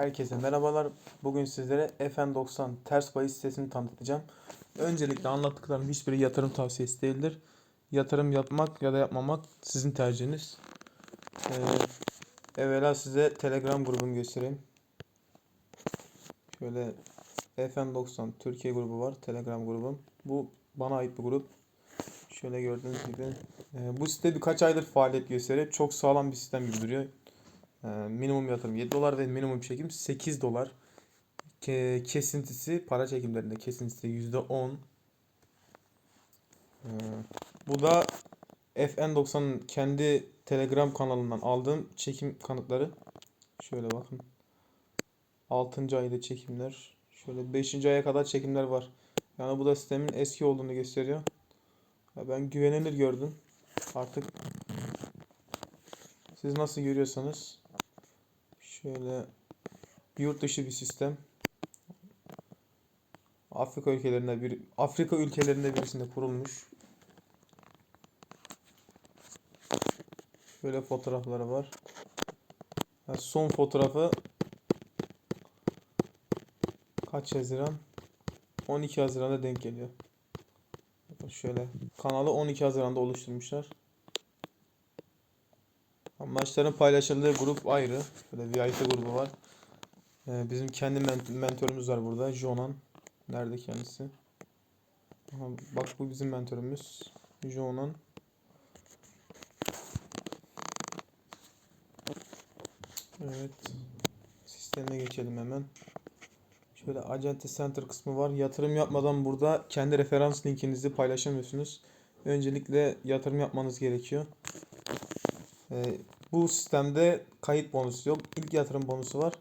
Herkese merhabalar. Bugün sizlere FN90 ters bahis sitesini tanıtacağım. Öncelikle anlattıklarım hiçbiri yatırım tavsiyesi değildir. Yatırım yapmak ya da yapmamak sizin tercihiniz. Ee, evvela size Telegram grubumu göstereyim. Şöyle FN90 Türkiye grubu var. Telegram grubum. Bu bana ait bir grup. Şöyle gördüğünüz gibi. e, bu site birkaç aydır faaliyet gösteriyor. Çok sağlam bir sistem gibi duruyor. Ee, minimum yatırım 7 dolar ve minimum çekim 8 dolar. Ke- kesintisi para çekimlerinde kesintisi %10. Ee, bu da FN90'ın kendi Telegram kanalından aldığım çekim kanıtları. Şöyle bakın. 6. ayda çekimler. Şöyle 5. aya kadar çekimler var. Yani bu da sistemin eski olduğunu gösteriyor. Ben güvenilir gördüm. Artık siz nasıl görüyorsanız Şöyle yurt dışı bir sistem. Afrika ülkelerinde bir Afrika ülkelerinde birisinde kurulmuş. Şöyle fotoğrafları var. Ha, son fotoğrafı kaç Haziran? 12 Haziran'da denk geliyor. Şöyle kanalı 12 Haziran'da oluşturmuşlar. Maçların paylaşıldığı grup ayrı. Böyle VIP grubu var. Ee, bizim kendi ment- mentörümüz var burada. Jonan. Nerede kendisi? Aha, bak bu bizim mentörümüz. Jonan. Evet. Sisteme geçelim hemen. Şöyle Agente Center kısmı var. Yatırım yapmadan burada kendi referans linkinizi paylaşamıyorsunuz. Öncelikle yatırım yapmanız gerekiyor. Ee, bu sistemde kayıt bonusu yok. İlk yatırım bonusu var.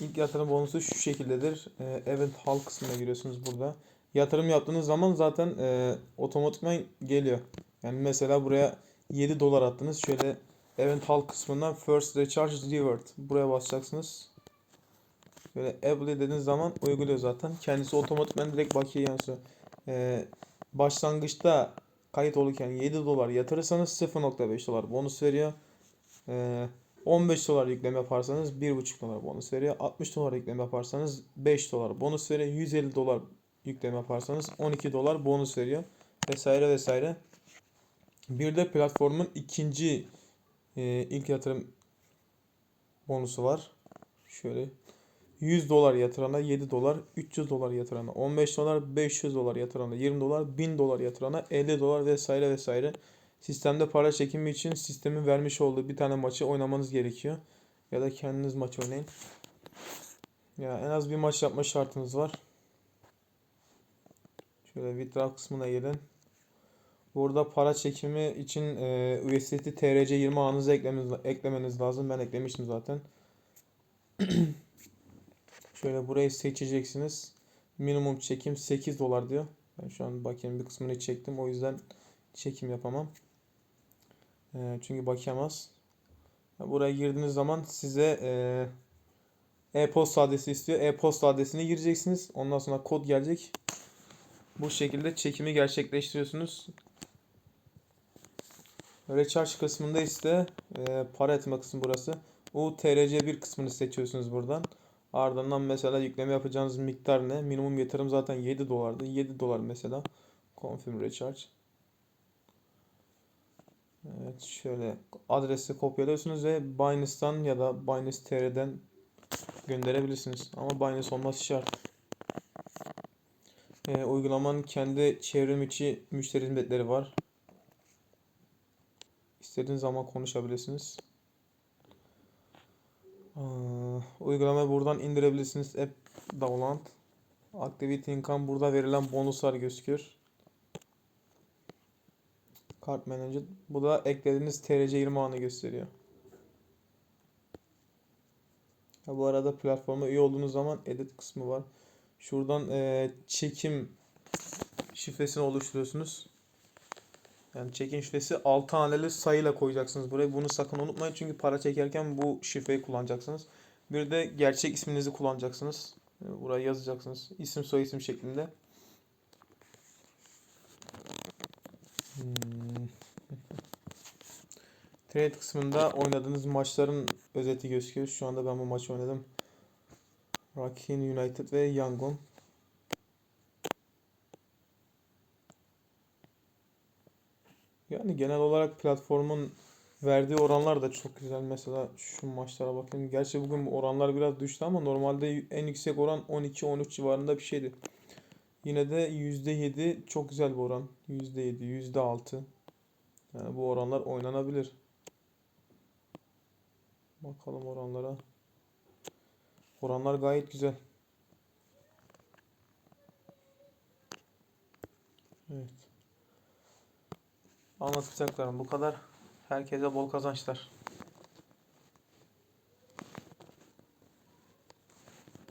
İlk yatırım bonusu şu şekildedir. Ee, Event Hall kısmına giriyorsunuz burada. Yatırım yaptığınız zaman zaten e, otomatikman geliyor. Yani mesela buraya 7 dolar attınız. Şöyle Event Hall kısmından First Recharge Reward. Buraya basacaksınız. Böyle Able dediğiniz zaman uyguluyor zaten. Kendisi otomatikman direkt bakiye yansıyor. Ee, başlangıçta kayıt olurken 7 dolar yatırırsanız 0.5 dolar bonus veriyor. Ee, 15 dolar yükleme yaparsanız 1.5 dolar bonus veriyor. 60 dolar yükleme yaparsanız 5 dolar bonus veriyor. 150 dolar yükleme yaparsanız 12 dolar bonus veriyor. Vesaire vesaire. Bir de platformun ikinci e, ilk yatırım bonusu var. Şöyle 100 dolar yatırana 7 dolar, 300 dolar yatırana 15 dolar, 500 dolar yatırana 20 dolar, 1000 dolar yatırana 50 dolar vesaire vesaire. Sistemde para çekimi için sistemin vermiş olduğu bir tane maçı oynamanız gerekiyor. Ya da kendiniz maç oynayın. Ya en az bir maç yapma şartınız var. Şöyle withdraw kısmına gelin. Burada para çekimi için e, USDT TRC20 ağınızı eklemeniz, eklemeniz lazım. Ben eklemiştim zaten. Şöyle burayı seçeceksiniz. Minimum çekim 8 dolar diyor. Ben şu an bakayım bir kısmını çektim. O yüzden çekim yapamam. E, çünkü bakayamaz. Buraya girdiğiniz zaman size e, e-posta adresi istiyor. E-posta adresini gireceksiniz. Ondan sonra kod gelecek. Bu şekilde çekimi gerçekleştiriyorsunuz. Recharge kısmında ise e, para etme kısmı burası. UTRC1 kısmını seçiyorsunuz buradan. Ardından mesela yükleme yapacağınız miktar ne? Minimum yatırım zaten 7 dolardı. 7 dolar mesela. Confirm recharge. Evet şöyle adresi kopyalıyorsunuz ve Binance'tan ya da Binance TR'den gönderebilirsiniz. Ama Binance olması şart. Ee, uygulamanın kendi çevrim içi müşteri hizmetleri var. İstediğiniz zaman konuşabilirsiniz. Aa, uygulamayı buradan indirebilirsiniz. App download. Activity income burada verilen bonuslar gözüküyor. Kart Manager. Bu da eklediğiniz TRC20 anı gösteriyor. Ha, bu arada platforma üye olduğunuz zaman edit kısmı var. Şuradan e, çekim şifresini oluşturuyorsunuz. Yani çekim şifresi 6 haneli sayıyla koyacaksınız buraya. Bunu sakın unutmayın çünkü para çekerken bu şifreyi kullanacaksınız. Bir de gerçek isminizi kullanacaksınız. Buraya yazacaksınız. İsim soy isim şeklinde. Trade kısmında oynadığınız maçların özeti gözüküyor. Şu anda ben bu maçı oynadım. Rakin United ve Yangon. Yani genel olarak platformun verdiği oranlar da çok güzel. Mesela şu maçlara bakın. Gerçi bugün bu oranlar biraz düştü ama normalde en yüksek oran 12-13 civarında bir şeydi. Yine de %7 çok güzel bir oran. %7, %6. Yani bu oranlar oynanabilir. Bakalım oranlara. Oranlar gayet güzel. Evet. Anlatacaklarım bu kadar. Herkese bol kazançlar.